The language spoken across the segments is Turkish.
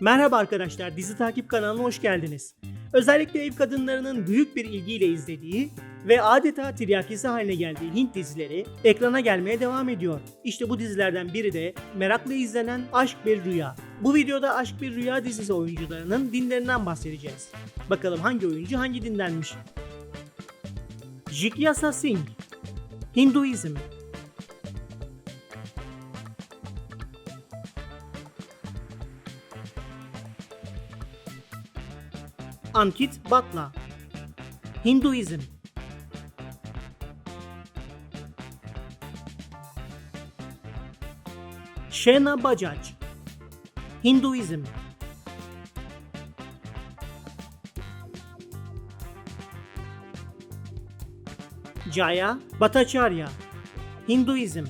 Merhaba arkadaşlar, Dizi Takip kanalına hoş geldiniz. Özellikle ev kadınlarının büyük bir ilgiyle izlediği ve adeta tiryakisi haline geldiği Hint dizileri ekrana gelmeye devam ediyor. İşte bu dizilerden biri de merakla izlenen Aşk Bir Rüya. Bu videoda Aşk Bir Rüya dizisi oyuncularının dinlerinden bahsedeceğiz. Bakalım hangi oyuncu hangi dinlenmiş? Jigyasa Singh Hinduizm Ankit Batla Hinduizm Shena Bajaj. Hinduizm Jaya Bhattacharya. Hinduizm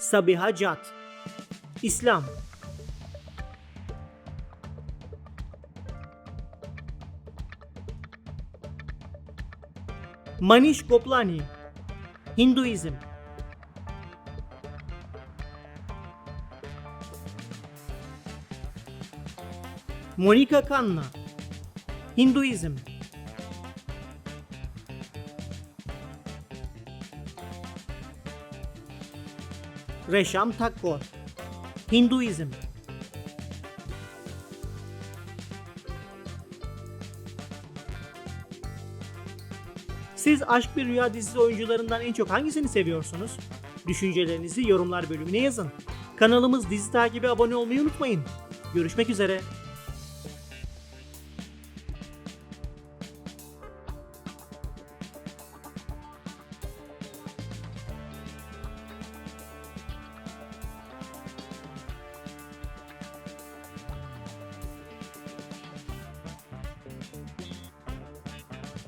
Sabiha Jat İslam. Manish Goplani. Hinduizm. Monica Khanna Hinduizm Resham Thakur Hinduizm Siz Aşk Bir Rüya dizisi oyuncularından en çok hangisini seviyorsunuz? Düşüncelerinizi yorumlar bölümüne yazın. Kanalımız dizi takibi abone olmayı unutmayın. Görüşmek üzere.